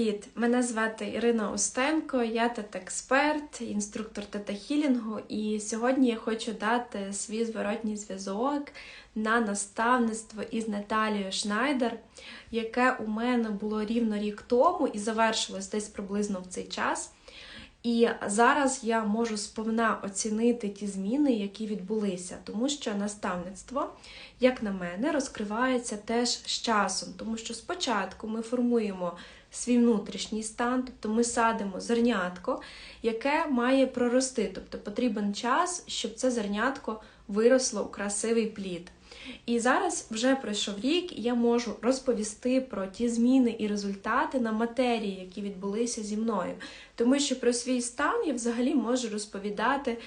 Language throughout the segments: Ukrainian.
Привіт! Мене звати Ірина Устенко, я тет-експерт, інструктор тета-хілінгу, і сьогодні я хочу дати свій зворотній зв'язок на наставництво із Наталією Шнайдер, яке у мене було рівно рік тому і завершилось десь приблизно в цей час. І зараз я можу сповна оцінити ті зміни, які відбулися, тому що наставництво, як на мене, розкривається теж з часом, тому що спочатку ми формуємо свій внутрішній стан, тобто ми садимо зернятко, яке має прорости, тобто потрібен час, щоб це зернятко виросло у красивий плід. І зараз вже пройшов рік, і я можу розповісти про ті зміни і результати на матерії, які відбулися зі мною. Тому що про свій стан я взагалі можу розповідати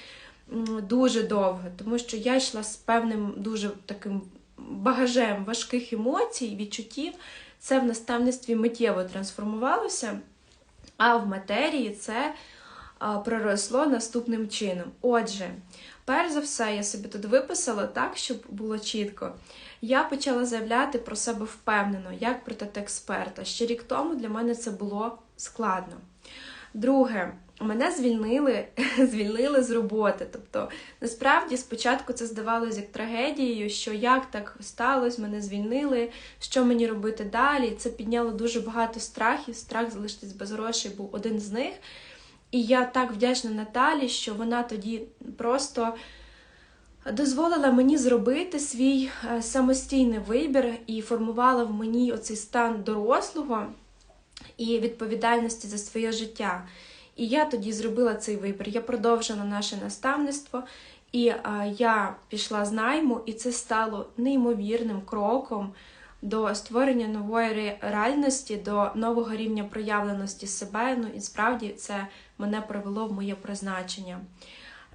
дуже довго, тому що я йшла з певним дуже таким багажем важких емоцій, відчуттів. Це в наставництві миттєво трансформувалося, а в матерії це проросло наступним чином. Отже, перш за все, я собі тут виписала так, щоб було чітко. Я почала заявляти про себе впевнено, як протет-експерта. Ще рік тому для мене це було складно. Друге, мене звільнили звільнили з роботи. Тобто, насправді, спочатку це здавалося як трагедією, що як так сталося, мене звільнили, що мені робити далі. Це підняло дуже багато страхів. Страх залишитись без грошей був один з них. І я так вдячна Наталі, що вона тоді просто дозволила мені зробити свій е, самостійний вибір і формувала в мені оцей стан дорослого і відповідальності за своє життя. І я тоді зробила цей вибір. Я продовжила наше наставництво, і я пішла з найму, і це стало неймовірним кроком до створення нової реальності, до нового рівня проявленості себе. Ну і справді це мене привело в моє призначення.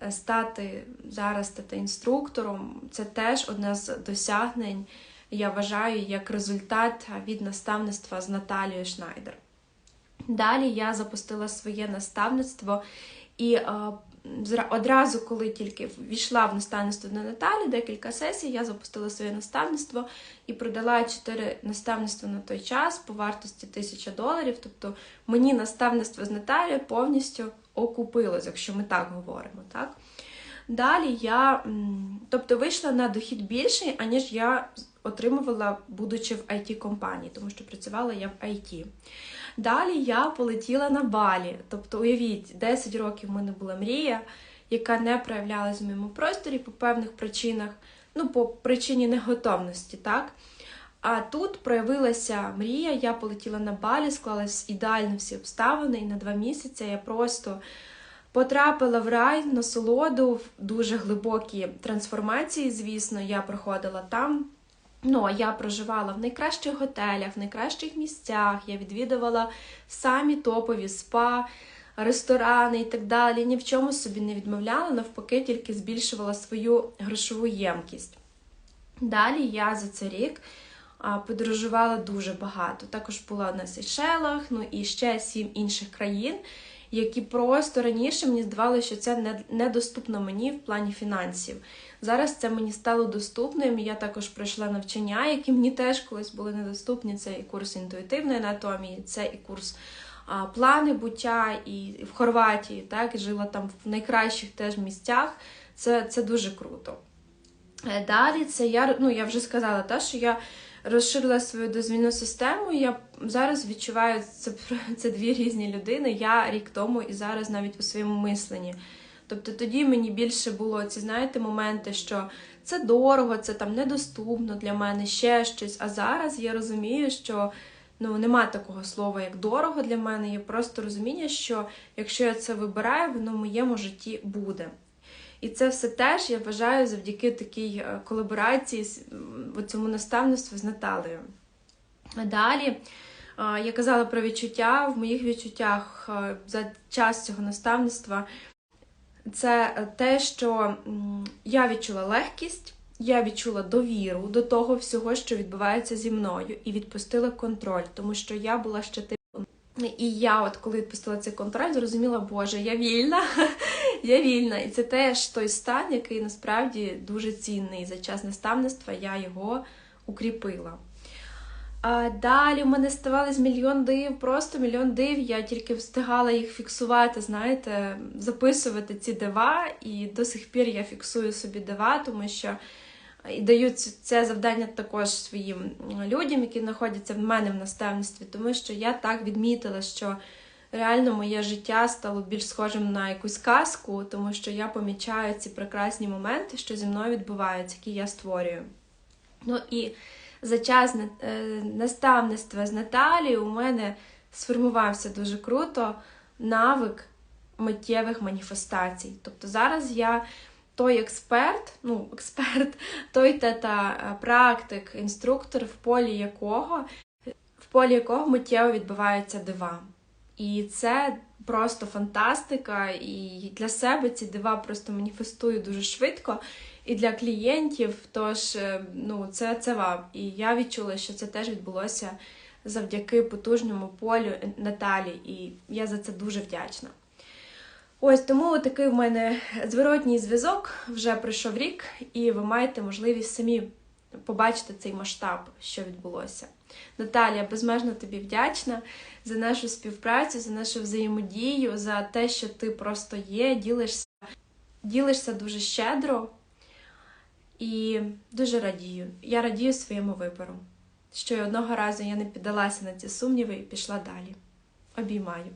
Е, стати зараз стати інструктором це теж одне з досягнень, я вважаю, як результат від наставництва з Наталією Шнайдер. Далі я запустила своє наставництво і е, одразу, коли тільки війшла в наставництво до Наталі, декілька сесій, я запустила своє наставництво і продала чотири наставництва на той час по вартості 1000 доларів. Тобто мені наставництво з Наталі повністю окупилось, якщо ми так говоримо. так? Далі я тобто, вийшла на дохід більший, аніж я отримувала, будучи в it компанії тому що працювала я в IT. Далі я полетіла на балі. Тобто, уявіть, 10 років в мене була мрія, яка не проявлялась в моєму просторі по певних причинах, ну, по причині неготовності, так? А тут проявилася мрія, я полетіла на балі, склалась ідеально всі обставини, і на два місяці я просто потрапила в рай, насолоду, в дуже глибокі трансформації, звісно, я проходила там. Ну, я проживала в найкращих готелях, в найкращих місцях, я відвідувала самі топові спа, ресторани і так далі. Ні в чому собі не відмовляла, навпаки, тільки збільшувала свою грошову ємкість. Далі я за цей рік подорожувала дуже багато. Також була на Сейшелах, ну і ще сім інших країн, які просто раніше мені здавалося, що це недоступно мені в плані фінансів. Зараз це мені стало доступним. Я також пройшла навчання, які мені теж колись були недоступні. Це і курс інтуїтивної анатомії, це і курс плани буття, і в Хорватії, так, жила там в найкращих теж місцях. Це це дуже круто. Е, далі це я ну, я вже сказала, та, що я розширила свою дозвільну систему. Я зараз відчуваю це, це дві різні людини. Я рік тому і зараз навіть у своєму мисленні. Тобто тоді мені більше було ці, знаєте, моменти, що це дорого, це там недоступно для мене ще щось. А зараз я розумію, що ну, нема такого слова, як дорого для мене. Є просто розуміння, що якщо я це вибираю, воно в моєму житті буде. І це все теж я вважаю завдяки такій е, колаборації в цьому наставництві з Наталею. А далі. Е, я казала про відчуття. В моїх відчуттях е, за час цього наставництва це те, що я відчула легкість, я відчула довіру до того всього, що відбувається зі мною, і відпустила контроль, тому що я була ще типу. І я, от коли відпустила цей контроль, зрозуміла, Боже, я вільна, я вільна. І це теж той стан, який насправді дуже цінний за час наставництва, я його укріпила. А далі в мене ставались мільйон див, просто мільйон див. Я тільки встигала їх фіксувати, знаєте, записувати ці дива, і до сих пір я фіксую собі дива, тому що і даю це завдання також своїм людям, які знаходяться в мене в наставництві, тому що я так відмітила, що реально моє життя стало більш схожим на якусь казку, тому що я помічаю ці прекрасні моменти, що зі мною відбуваються, які я створюю. Ну і за час е, наставництва з Наталією у мене сформувався дуже круто навик миттєвих маніфестацій. Тобто зараз я той експерт, ну, експерт, той тета е, практик, інструктор, в полі якого в полі якого миттєво відбуваються дива. І це просто фантастика. І для себе ці дива просто маніфестую дуже швидко. І для клієнтів, тож е, ну, це, це вау. І я відчула, що це теж відбулося завдяки потужному полю Наталі, і я за це дуже вдячна. Ось тому такий в мене зворотній зв'язок вже пройшов рік, і ви маєте можливість самі побачити цей масштаб, що відбулося. Наталія, безмежно тобі вдячна за нашу співпрацю, за нашу взаємодію, за те, що ти просто є, ділишся, ділишся дуже щедро і дуже радію. Я радію своєму вибору, що й одного разу я не піддалася на ці сумніви і пішла далі. Обіймаю.